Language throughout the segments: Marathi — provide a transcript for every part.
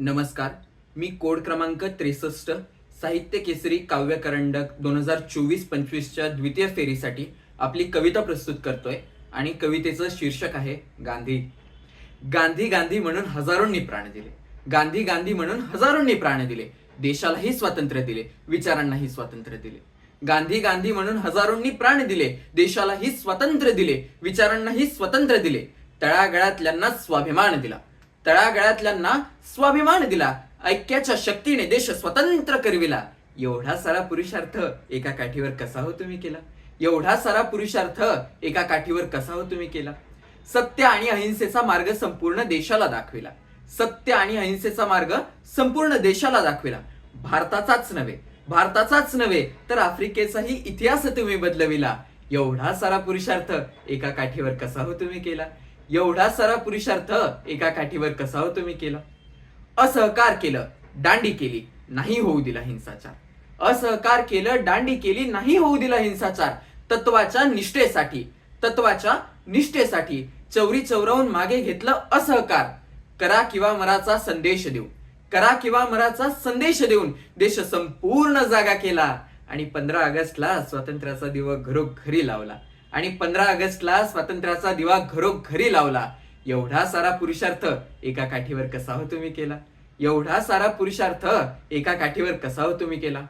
नमस्कार. मी कोड क्रमांक त्रेसष्ट साहित्य केसरी काव्य करंडक दोन हजार चोवीस पंचवीसच्या द्वितीय फेरीसाठी आपली कविता प्रस्तुत करतोय आणि कवितेचं शीर्षक आहे गांधी. गांधी गांधी म्हणून हजारोंनी प्राण दिले. गांधी गांधी म्हणून हजारोंनी प्राण दिले. देशालाही स्वातंत्र्य दिले विचारांनाही स्वातंत्र्य दिले. गांधी गांधी म्हणून हजारोंनी प्राण दिले देशालाही स्वातंत्र्य दिले विचारांनाही स्वातंत्र्य दिले. तळागळातल्यांना स्वाभिमान दिला. तळागळातल्यांना स्वाभिमान दिला. ऐक्याच्या शक्तीने देश स्वतंत्र करविला. एवढा सारा पुरुषार्थ एका काठीवर कसा हो तुम्ही केला? एवढा सारा पुरुषार्थ एका काठीवर कसा हो तुम्ही केला? सत्य आणि अहिंसेचा मार्ग संपूर्ण देशाला दाखविला. सत्य आणि अहिंसेचा मार्ग संपूर्ण देशाला दाखविला. भारताचाच नव्हे भारताचाच नव्हे तर आफ्रिकेचाही इतिहास तुम्ही बदलविला. एवढा सारा पुरुषार्थ एका काठीवर कसा हो तुम्ही केला? एवढा सारा पुरुषार्थ एका काठीवर कसा हो तुम्ही केला? असहकार केलं दांडी केली नाही होऊ दिला हिंसाचार. असहकार केलं दांडी केली नाही होऊ दिला हिंसाचार. तत्वाच्या निष्ठेसाठी तत्वाच्या निष्ठेसाठी चौरी चौरावून मागे घेतलं असहकार. करा किंवा मराचा संदेश देऊ. करा किंवा मराचा संदेश देऊन देश संपूर्ण जागा केला. आणि पंधरा ऑगस्टला स्वातंत्र्याचा दिवस घरोघरी लावला. आणि पंधरा ऑगस्टला स्वातंत्र्याचा दिवा घरोघरी लावला. एवढा सारा पुरुषार्थ एका काठीवर कसा हो तुम्ही केला? एवढा सारा पुरुषार्थ एका काठीवर कसा हो तुम्ही केला?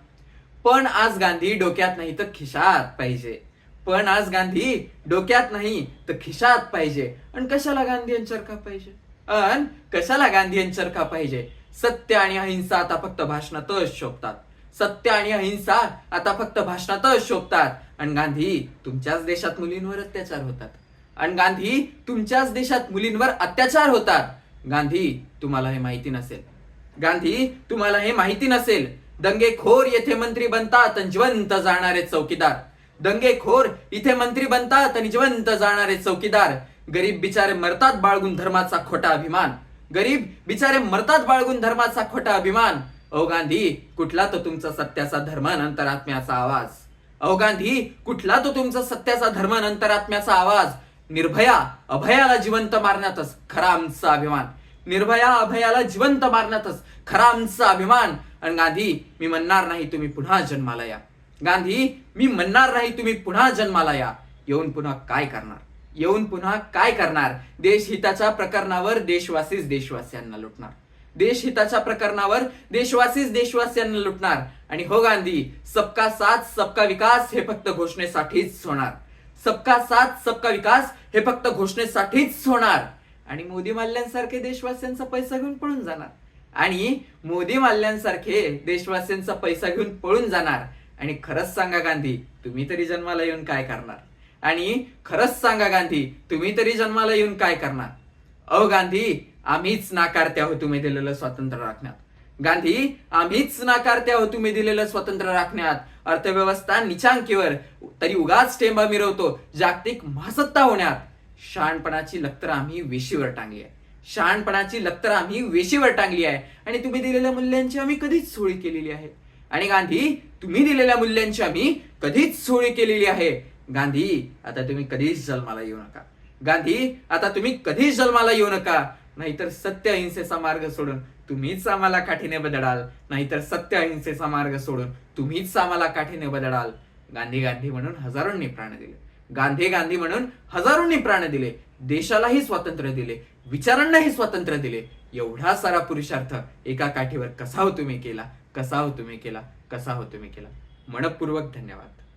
पण आज गांधी डोक्यात नाही तर खिशात पाहिजे. पण आज गांधी डोक्यात नाही तर खिशात पाहिजे. आणि कशाला गांधी यांच्यावर का पाहिजे? अन कशाला गांधी यांच्यावर का पाहिजे? सत्य आणि अहिंसा आता फक्त भाषणातच शोभतात. सत्य आणि अहिंसा आता फक्त भाषणातच शोभतात. आणि गांधी तुमच्याच देशात मुलींवर अत्याचार होतात. आणि गांधी तुमच्याच देशात मुलींवर अत्याचार होतात. गांधी तुम्हाला हे माहिती नसेल. गांधी तुम्हाला हे माहिती नसेल. दंगेखोर येथे मंत्री बनतात आणि जिवंत जाणारे चौकीदार. दंगेखोर इथे मंत्री बनतात आणि जिवंत जाणारे चौकीदार. गरीब बिचारे मरतात बाळगून धर्माचा खोटा अभिमान. गरीब बिचारे मरतात बाळगून धर्माचा खोटा अभिमान. ओ गांधी कुठला तो तुमचा सत्याचा धर्म अंतरात्म्याचा आवाज. अहो गांधी कुठला तो तुमचा सत्याचा धर्म अंतरात्म्याचा आवाज? निर्भया अभयाला जिवंत मारण्यातच खरा आमचा अभिमान. निर्भया अभयाला जिवंत मारण्यातच खरा आमचा अभिमान. आणि गांधी मी म्हणणार नाही तुम्ही पुन्हा जन्माला या. गांधी मी म्हणणार नाही तुम्ही पुन्हा जन्माला या. येऊन पुन्हा काय करणार? येऊन पुन्हा काय करणार? देशहिताच्या प्रकरणावर देशवासीच देशवासियांना लुटणार. देशहिताच्या प्रकरणावर देशवासीच देशवासियांना लुटणार. आणि हो गांधी सबका साथ सबका विकास हे फक्त घोषणेसाठीच होणार. सबका साथ सबका विकास हे फक्त घोषणेसाठीच होणार. आणि मोदी माल्यांसारखे देशवासियांचा पैसा घेऊन पळून जाणार. आणि मोदी माल्यांसारखे देशवासियांचा पैसा घेऊन पळून जाणार. आणि खरंच सांगा गांधी तुम्ही तरी जन्माला येऊन काय करणार? आणि खरंच सांगा गांधी तुम्ही तरी जन्माला येऊन काय करणार? अहो गांधी आम्हीच नाकारते आहोत तुम्ही दिलेलं स्वातंत्र्य राखण्यात. गांधी आम्हीच नाकारते आहोत तुम्ही दिलेलं स्वातंत्र्य राखण्यात. अर्थव्यवस्था निचांकीवर तरी उगाच टेंबा मिरवतो. जागतिक महासत्ता होण्यात. शहाणपणाची लक्तर आम्ही वेशीवर टांगली आहे. शहाणपणाची लक्तर आम्ही वेशीवर टांगली आहे. आणि तुम्ही दिलेल्या मूल्यांची आम्ही कधीच सोळी केलेली आहे. आणि गांधी तुम्ही दिलेल्या मूल्यांची आम्ही कधीच सोळी केलेली आहे. गांधी आता तुम्ही कधीच जन्माला येऊ नका. गांधी आता तुम्ही कधीच जन्माला येऊ नका. नाहीतर सत्य अहिंसेचा मार्ग सोडून तुम्हीच आम्हाला काठीने बदडाल. नाहीतर सत्य अहिंसेचा मार्ग सोडून तुम्हीच आम्हाला काठीने बदडाल. गांधी गांधी म्हणून हजारोंनी प्राण दिले. गांधी गांधी म्हणून हजारोंनी प्राण दिले. देशालाही स्वातंत्र्य दिले. विचारांनाही स्वातंत्र्य दिले. एवढा सारा पुरुषार्थ एका काठीवर कसा हो तुम्ही केला? कसा हो तुम्ही केला? कसा हो तुम्ही केला? मनपूर्वक धन्यवाद.